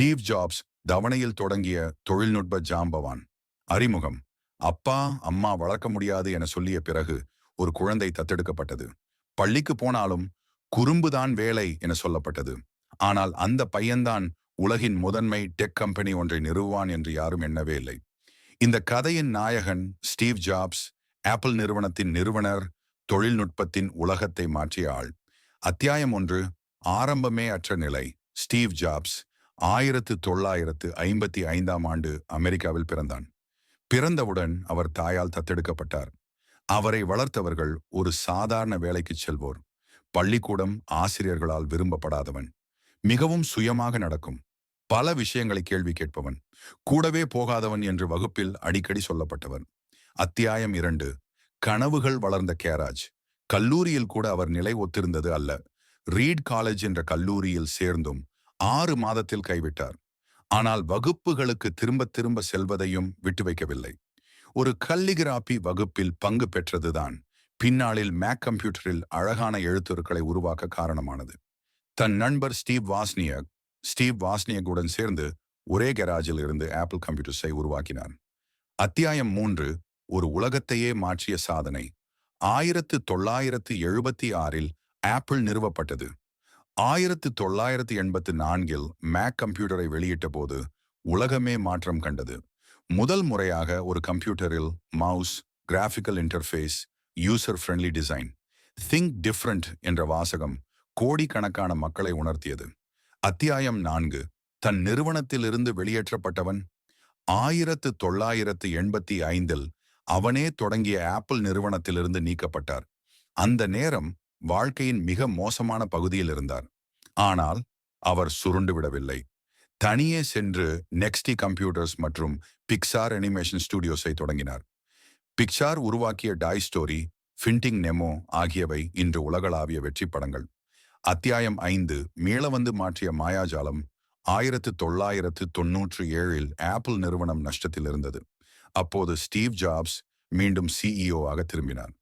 Steve jobs தவணையில் தொடங்கிய தொழில்நுட்ப ஜாம்பவான். அறிமுகம். அப்பா அம்மா வளர்க்க முடியாது என சொல்லிய பிறகு ஒரு குழந்தை தத்தெடுக்கப்பட்டது. பள்ளிக்கு போனாலும் குறும்புதான் வேலை என சொல்லப்பட்டது. ஆனால் அந்த பையன்தான் உலகின் முதன்மை டெக் கம்பெனி ஒன்றை நிறுவுவான் என்று யாரும் எண்ணவே இல்லை. இந்த கதையின் நாயகன் ஸ்டீவ் ஜாப்ஸ் ஆப்பிள் நிறுவனத்தின் நிறுவனர் தொழில்நுட்பத்தின் உலகத்தை மாற்றிய ஆள். அத்தியாயம் ஒன்று ஆரம்பமே அற்ற நிலை ஸ்டீவ் ஜாப்ஸ் ஆயிரத்து தொள்ளாயிரத்து ஐம்பத்தி ஐந்தாம் ஆண்டு அமெரிக்காவில் பிறந்தான். பிறந்தவுடன் அவர் தாயால் தத்தெடுக்கப்பட்டார். அவரை வளர்த்தவர்கள் ஒரு சாதாரண வேலைக்கு செல்வோர். பள்ளிக்கூடம் ஆசிரியர்களால் விரும்பப்படாதவன். மிகவும் சுயமாக நடக்கும். பல விஷயங்களை கேள்வி கேட்பவன். கூடவே போகாதவன் என்று வகுப்பில் அடிக்கடி சொல்லப்பட்டவன் அத்தியாயம் இரண்டு. கனவுகள் வளர்ந்த கேராஜ். கல்லூரியில் கூட அவர் நிலை ஒத்திருந்தது அல்ல. ரீட் காலேஜ் என்ற கல்லூரியில் சேர்ந்தும் ஆறு மாதத்தில் கைவிட்டார். ஆனால் வகுப்புகளுக்கு திரும்ப திரும்ப செல்வதையும் விட்டு வைக்கவில்லை. ஒரு கல்லிகிராபி வகுப்பில் பங்கு பெற்றதுதான். பின்னாளில் மேக் கம்ப்யூட்டரில் அழகான எழுத்துருக்களை உருவாக்க காரணமானது. தன் நண்பர் ஸ்டீவ் வாஸ்னியக் ஸ்டீவ் வாஸ்னியகுடன் சேர்ந்து ஒரே கெராஜில் இருந்து ஆப்பிள் கம்ப்யூட்டர்ஸை உருவாக்கினார். அத்தியாயம் மூன்று ஒரு உலகத்தையே மாற்றிய சாதனை. ஆயிரத்து தொள்ளாயிரத்து எழுபத்தி ஆறில் ஆப்பிள் நிறுவப்பட்டது. ஆயிரத்து தொள்ளாயிரத்து எண்பத்து நான்கில் மேக் கம்ப்யூட்டரை வெளியிட்ட போது உலகமே மாற்றம் கண்டது. முதல் முறையாக ஒரு கம்ப்யூட்டரில் mouse graphical interface user friendly design think different என்ற வாசகம் கோடிக்கணக்கான மக்களை உணர்த்தியது. அத்தியாயம் நான்கு தன் நிறுவனத்திலிருந்து வெளியேற்றப்பட்டவன். ஆயிரத்து தொள்ளாயிரத்து எண்பத்தி ஐந்தில் அவனே தொடங்கிய ஆப்பிள் நிறுவனத்திலிருந்து நீக்கப்பட்டார். அந்த நேரம் வாழ்க்கையின் மிக மோசமான பகுதியில் இருந்தார். ஆனால் அவர் சுருண்டு விடவில்லை. தனியே சென்று நெக்ஸ்டி கம்ப்யூட்டர்ஸ் மற்றும் பிக்சார் அனிமேஷன் ஸ்டுடியோஸை தொடங்கினார். பிக்சார் உருவாக்கிய டாய் ஸ்டோரி ஃபின்டிங் நெமோ ஆகியவை இன்று உலகளாவிய வெற்றி படங்கள். அத்தியாயம் ஐந்து மீளவந்து மாற்றிய மாயாஜாலம் ஆயிரத்து தொள்ளாயிரத்து தொன்னூற்றி ஏழில் ஆப்பிள் நிறுவனம் நஷ்டத்தில் இருந்தது. அப்போது ஸ்டீவ் ஜாப்ஸ் மீண்டும் சிஇஓ ஆக திரும்பினார்.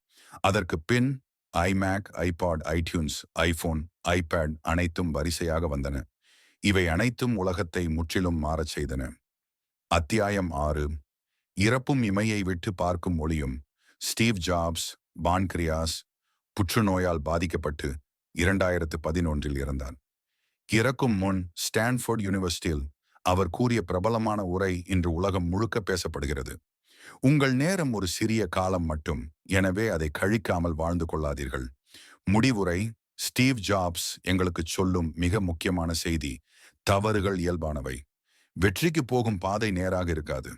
அதற்கு பின் iMac iPod iTunes iPhone iPad அனைத்தும் வரிசையாக வந்தன. இவை அனைத்தும் உலகத்தை முற்றிலும் மாறச் செய்தன. அத்தியாயம் ஆறு. இறப்பும் இமையை விட்டு பார்க்கும் ஒளியும். ஸ்டீவ் ஜாப்ஸ் பான்கிரியாஸ் புற்றுநோயால் பாதிக்கப்பட்டு இரண்டாயிரத்து பதினொன்றில் இறந்தார். இறக்கும் முன் ஸ்டான்ஃபோர்ட் யூனிவர்சிட்டியில் அவர் கூறிய பிரபலமான உரை இன்று உலகம் முழுக்க பேசப்படுகிறது. உங்கள் நேரம் ஒரு சிறிய காலம் மட்டும். எனவே அதை கழிக்காமல் வாழ்ந்து கொள்ளாதீர்கள். முடிவுரை ஸ்டீவ் ஜாப்ஸ் எங்களுக்கு சொல்லும் மிக முக்கியமான செய்தி தவறுகள் இயல்பானவை. வெற்றிக்கு போகும் பாதை நேராக இருக்காது.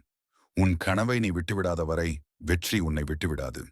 உன் கனவை நீ விட்டுவிடாத வரை வெற்றி உன்னை விட்டுவிடாது.